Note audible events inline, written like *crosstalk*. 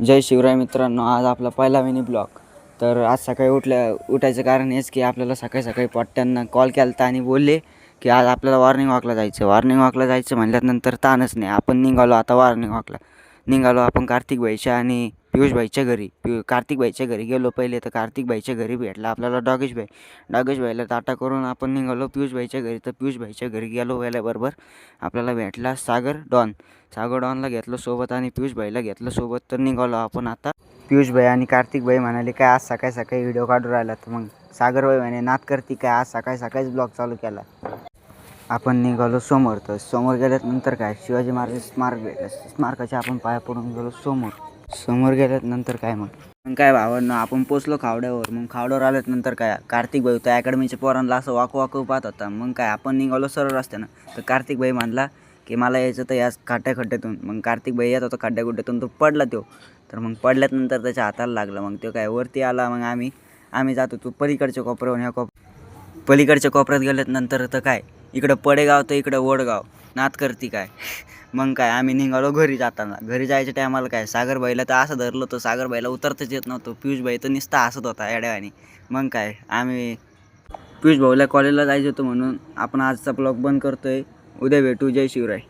जय शिवराय मित्रांनो आज आपला पहिला मिनी ब्लॉग तर आज सकाळी उठल्या उठायचं कारण हेच की आपल्याला सकाळी सकाळी पट्ट्यांना कॉल केला होता आणि बोलले की आज आपल्याला वॉर्निंग वॉकला जायचं वॉर्निंग वॉकला जायचं म्हटल्यानंतर ताणच नाही. आपण निघालो आता वॉर्निंग वॉकला निघालो आपण कार्तिक भाईच्या आणि पियुष भाईच्या घरी. पियू कार्तिक भाईच्या घरी गेलो पहिले तर कार्तिक भाईच्या घरी भेटला आपल्याला डॉगेश भाई. डॉगेश भाईला टाटा करून आपण निघालो. पियुष भाईच्या घरी तर पियुष भाईच्या घरी गेलो गेल्याबरोबर आपल्याला भेटला सागर डॉन. सागडॉनला घेतलं सोबत आणि पियुष भाईला घेतलं सोबत तर निघालो आपण आता. पियुष भाई आणि कार्तिक भाई म्हणाले काय आज सकाळी सकाळी व्हिडिओ काढून राहिला तर मग सागर भाई म्हणे नात करती काय आज सकाळी सकाळीच ब्लॉग चालू केला. आपण निघालो समोर. तर समोर गेल्यानंतर काय? शिवाजी महाराज स्मारक भेटलं. स्मारकाच्या आपण पाया पडून गेलो समोर. समोर गेल्यानंतर काय मग? मग काय भावांनो आपण पोचलो खावड्यावर. मग खावड्यावर आल्यानंतर काय? कार्तिक भाई होता अकॅडमीच्या पोरांना असं वाकू वाकू पाहत होता. मग काय? आपण निघालो सरळ रस्त्यानं. तर कार्तिक भाई म्हणला की मला यायचं तर याच खड्ड्या खड्ड्यातून मग कार्तिक भाई येत होता खड्ड्या खड्ड्यातून तो पडला तो. तर मग पडल्यानंतर त्याच्या हाताला लागलं. मग तो काय वरती आला मग आम्ही आम्ही जातो तो पलीकडच्या कोपऱ्यावर ह्या कोप पलीकडच्या कोपऱ्यात गेल्यानंतर तर काय इकडं पडेगाव तर इकडं वडगाव. नात करती काय? *laughs* मग काय आम्ही निघालो घरी जाताना. घरी जायच्या टायमाला काय सागरबाईला तर असं धरलं होतं. सागरबाईला उतरताच येत नव्हतं. पियुषबाई तर नुसता हसत होता येड्यावानी. मग काय आम्ही पियुष भाऊला कॉलेजला जायचं होतं म्हणून आपण आजचा ब्लॉग बंद करतो आहे उद्या भेटू. जय शिवराय.